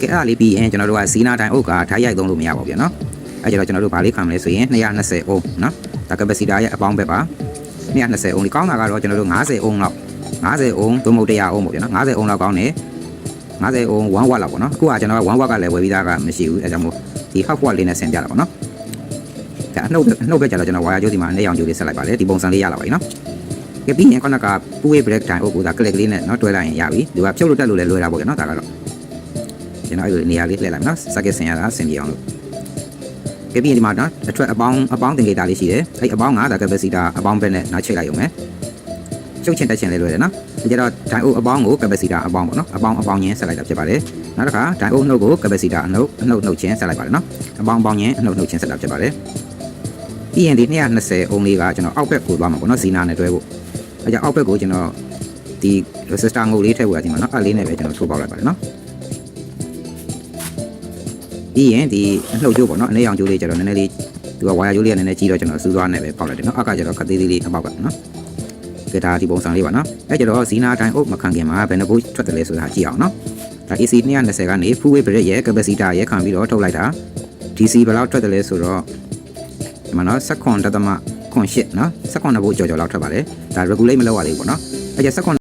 ကဲအဲ့ဒါလေးပြီးရင်ကျွန်တော်တို့ကဇီနာတိုင်းအုပ်ကဓာတ်ရိုက်သုံးလို့မရပါဘူးဗျာနော်အဲ့ကျတော့ကျွန်တော်တို့ဗာလေးခံမလဲဆိုရင်220အုံးနော်ဒါ capacitor ရဲ့အပေါင်းဘက်ပါ220အုံးဒီကောင်းတာကတော့ကျွန်တော်တို့90အုံးလောက်90အုံးသို့မဟုတ်100အုံးပေါ့ဗျာနော်90အုံးလောက်ကောင်းတယ်90အုံး1 watt လောက်ပေါ့နော်အခုကကျွန်တော်က1 watt ကလည်းဝယ်ပြီးသားကမရှိဘူးအဲကြောင့်မို့ဒီ half watt လေးနဲ့ဆင်ပြတာပေါ့နော်ဒါအနှုတ်အနှုတ်ပဲကျတော့ကျွန်တော်ဝါယာကြိုးဒီမှာအနေအောင်ကြိုးလေးဆက်လိုက်ပါလေဒီပုံစံလေးရလာပါပြီနော်ကဲပြီးရင်ခုနကပူဝေး break time အုပ်ကကလစ်ကလေးနဲ့နော်တွဲလိုက်ရင်ရပြီဒီကဖြုတ်လို့တက်လို့လည်းလွယ်တာပေါ့ဗျာနော်ဒါကတော့ ကျွန်တော်အဲ့လိုနေရာလေးလှည့်လိုက်မယ်နော်စက်ကဆင်ရတာဆင်ပြေအောင်လို့ပြပြဒီမှာနော်အထွက်အပေါင်းအပေါင်းတင်ကေတာလေးရှိတယ်အဲ့အပေါင်းကဒါကပစီတာအပေါင်းပဲနဲ့နောက်ချိတ်လိုက်ရုံပဲချုပ်ချင်တက်ချင်လေးလွယ်တယ်နော်ဒီကြတော့ဒိုင်အိုအပေါင်းကိုကပစီတာအပေါင်းပေါ့နော်အပေါင်းအပေါင်းချင်းဆက်လိုက်တာဖြစ်ပါတယ်နောက်တစ်ခါဒိုင်အိုနှုတ်ကိုကပစီတာအနှုတ်အနှုတ်နှုတ်ချင်းဆက်လိုက်ပါတယ်နော်အပေါင်းအပေါင်းချင်းအနှုတ်နှုတ်ချင်းဆက်တာဖြစ်ပါတယ်ပြီးရင်ဒီ220အုံးလေးကကျွန်တော်အောက်ဘက်ကိုသွားမှာပေါ့နော်ဇီနာနဲ့တွဲဖို့အဲကြောင့်အောက်ဘက်ကိုကျွန်တော်ဒီ resistor ငုတ်လေးထည့်ဖို့ရဒီမှာနော်အဲ့လေးနဲ့ပဲကျွန်တော်ထိုးပေါက်လိုက်ပါတယ်နော် ပြီးရင်ဒီအနှုတ်ကြိုးပေါ့နော်အနေအောင်ကြိုးလေးကျတော့နည်းနည်းလေးသူကဝါယာကြိုးလေးကနည်းနည်းကြီးတော့ကျွန်တော်စူးသွားနေပဲပေါက်လိုက်တယ်နော်အောက်ကကျတော့ခက်သေးသေးလေးအပေါက်ကနော်ကဲဒါဒီပုံစံလေးပါနော်အဲကျတော့ဇီနာတိုင်းအုပ်မခံခင်မှာဘယ်နှဘိုးထွက်တယ်လဲဆိုတာကြည့်အောင်နော်ဒါ AC 220ကနေ full wave break ရဲ့ capacitor ရဲ့ခံပြီးတော့ထုတ်လိုက်တာ DC ဘယ်လောက်ထွက်တယ်လဲဆိုတော့ဒီမှာနော်7ခွန်တသမခွန်8နော်7ခွန်ဘိုးကြော်ကြော်လောက်ထွက်ပါတယ်ဒါ regulate မလုပ်ရသေးဘူးပေါ့နော်အဲကျ7ခွန်